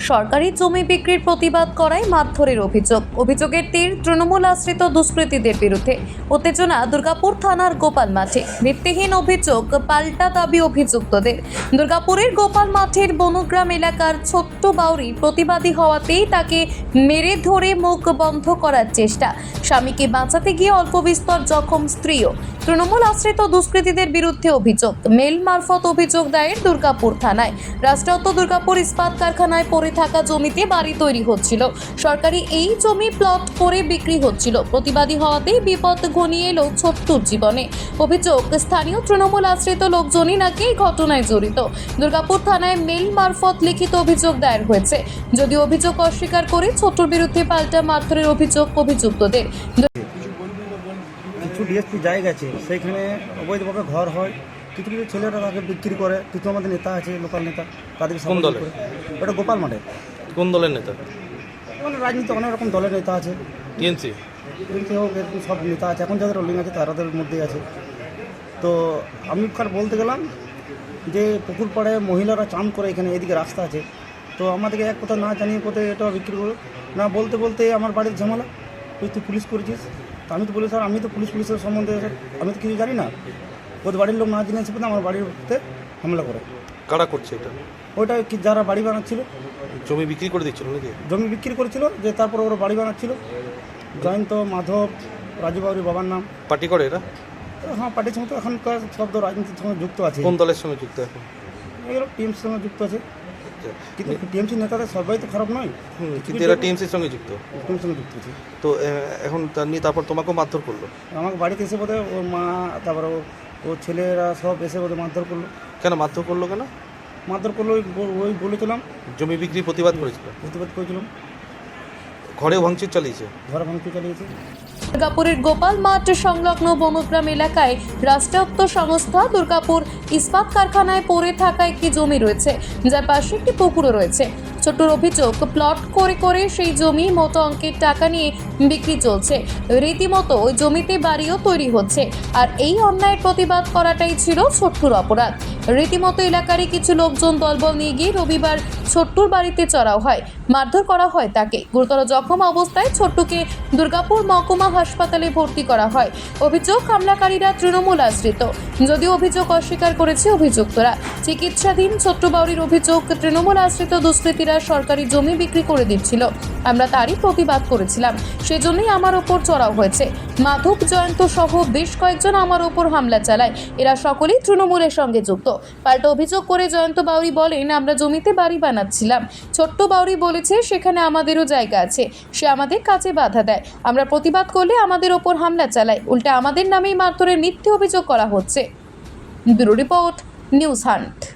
সরকারি জমি বিক্রির প্রতিবাদ করায় মারধরের অভিযোগ। অভিযোগের তীর তৃণমূল আশ্রিত দুষ্কৃতীদের বিরুদ্ধে। উত্তেজনা দুর্গাপুর থানার গোপাল মাঠে। ভিত্তিহীন অভিযোগ, পাল্টা দাবি অভিযুক্তদের। দুর্গাপুরের গোপাল মাঠের বনগ্রাম এলাকার ছোট্ট বাউরি প্রতিবাদী হওয়াতেই তাকে মেরে ধরে মুখ বন্ধ করার চেষ্টা। স্বামীকে বাঁচাতে গিয়ে অল্প বিস্তর জখম স্ত্রীও। তৃণমূল আশ্রিত দুষ্কৃতীদের বিরুদ্ধে অভিযোগ। মেল মারফত অভিযোগ দায়ের দুর্গাপুর থানায়। রাষ্ট্রায়ত্ত দুর্গাপুর ইস্পাত কারখানায় পড়ে থাকা জমিতে বাড়ি তৈরি হচ্ছিল। সরকারি এই জমি প্লট করে বিক্রি হচ্ছিল। প্রতিবাদী হওয়াতেই বিপদ ঘনিয়ে এলো ছোট্টুর জীবনে। অভিযোগ, স্থানীয় তৃণমূল আশ্রিত লোকজনই নাকি এই ঘটনায় জড়িত। দুর্গাপুর থানায় মেল মারফত লিখিত অভিযোগ দায়ের হয়েছে। যদি অভিযোগ অস্বীকার করে ছোট্টুর বিরুদ্ধে পাল্টা মারধরের অভিযোগ অভিযুক্তদের। কিছু ডিএসপি জায়গা আছে। সেইখানে অবৈধভাবে ঘর হয়। কিছু কিছু ছেলেরা তাকে বিক্রি করে কিছু আমাদের নেতা আছে লোকাল নেতা তাদেরকে কোন? করে। ওটা গোপাল মাঠে। কোন দলের নেতা? মানে রাজনীতি অনেক রকম দলের নেতা আছে। টিএনসি? কিন্তু হোক এরকম সব নেতা আছে। এখন যাদের রোলিং আছে তাদের মধ্যেই আছে। তো আমি কার বলতে গেলাম যে পুকুর পাড়ে মহিলারা চান করে এখানে এদিকে রাস্তা আছে। তো আমাদেরকে এক কথা না জানিয়ে কোথায় এটা বিক্রি করো না বলতে বলতে আমার বাড়ির ঝামেলা। তুই তুই পুলিশ করেছিস। তা আমি তো বলি স্যার আমি তো পুলিশ পুলিশের সম্বন্ধে আমি তো কিছু জানি না। ওদের বাড়ির লোক না জেনে এসে আমার বাড়িতে হামলা করে। কারা করছে এটা? ওইটা কি যারা বাড়ি বানাচ্ছিল? জমি বিক্রি করে দিচ্ছিল নাকি? জমি বিক্রি করেছিল যে তারপর ওরা বাড়ি বানাচ্ছিল। জয়ন্ত মাধব রাজু বাবুর বাবার নাম। পার্টি করে এরা? হ্যাঁ পার্টির সঙ্গে তো এখনকার সব তো রাজনীতির সঙ্গে যুক্ত আছে। কোন দলের সঙ্গে যুক্ত এখন? এগুলো টিএমসির সঙ্গে যুক্ত আছে। আচ্ছা। কিন্তু টিএমসি নেতাদের সবাই তো খারাপ নয়। কিন্তু এরা টিএমসির সঙ্গে যুক্ত। টিএমসির সঙ্গে যুক্ত আছে। তো এখন তার নিয়ে তারপর তোমাকেও মারধর করল? আমাকে বাড়িতে এসে বোধহয় ওর মা তারপরে ও ছেলেরা সব এসে বোধহয় মারধর করল। কেন মারধর করল কেন? মারধর করল ওই বল- ওই বলেছিলাম জমি বিক্রি প্রতিবাদ করেছিল। প্রতিবাদ করেছিলাম। ঘরেও ভাঙচুর চালিয়েছে। ঘর ভাঙতে চালিয়েছে। দুর্গাপুরের গোপাল মাঠ সংলগ্ন বনগ্রাম এলাকায় রাষ্ট্রায়ত্ত সংস্থা দুর্গাপুর ইস্পাত কারখানায় পড়ে থাকা একটি জমি রয়েছে যার পাশে একটি পুকুরও রয়েছে। ছোট্টর অভিযোগ প্লট করে করে সেই জমি মতো অঙ্কের টাকা নিয়ে বিক্রি চলছে। রীতিমতো ওই জমিতে বাড়িও তৈরি হচ্ছে। আর এই অন্যায়ের প্রতিবাদ করাটাই ছিল ছোট্টুর অপরাধ। রীতিমতো এলাকারই কিছু লোকজন দলবল নিয়ে গিয়ে রবিবার ছোট্টুর বাড়িতে চড়াও হয়। মারধর করা হয় তাকে। গুরুতর জখম অবস্থায় ছোট্টুকে দুর্গাপুর মহকুমা হাসপাতালে ভর্তি করা হয়। অভিযোগ, হামলাকারীরা তৃণমূল আশ্রিত। যদিও অভিযোগ অস্বীকার করেছে অভিযুক্তরা। চিকিৎসাধীন ছোট্ট বাউরির অভিযোগ, তৃণমূল আশ্রিত দুষ্কৃতীরা সরকারি জমি বিক্রি করে দিচ্ছিল। আমরা তারই প্রতিবাদ করেছিলাম। সেজন্যই আমার ওপর চড়াও হয়েছে। মাধব জয়ন্ত সহ বেশ কয়েকজন আমার ওপর হামলা চালায়। এরা সকলেই তৃণমূলের সঙ্গে যুক্ত। পাল্টা অভিযোগ করে জয়ন্ত বাউরি বলেন, আমরা জমিতে বাড়ি বানাচ্ছিলাম। ছোট্ট বাউরি বলেছে, সেখানে আমাদেরও জায়গা আছে। সে আমাদের কাছে বাধা দেয়। আমরা প্রতিবাদ করলে আমাদের ওপর হামলা চালায়। উল্টে আমাদের নামেই মারধরের মিথ্যে অভিযোগ করা হচ্ছে। Bureau report, news hunt.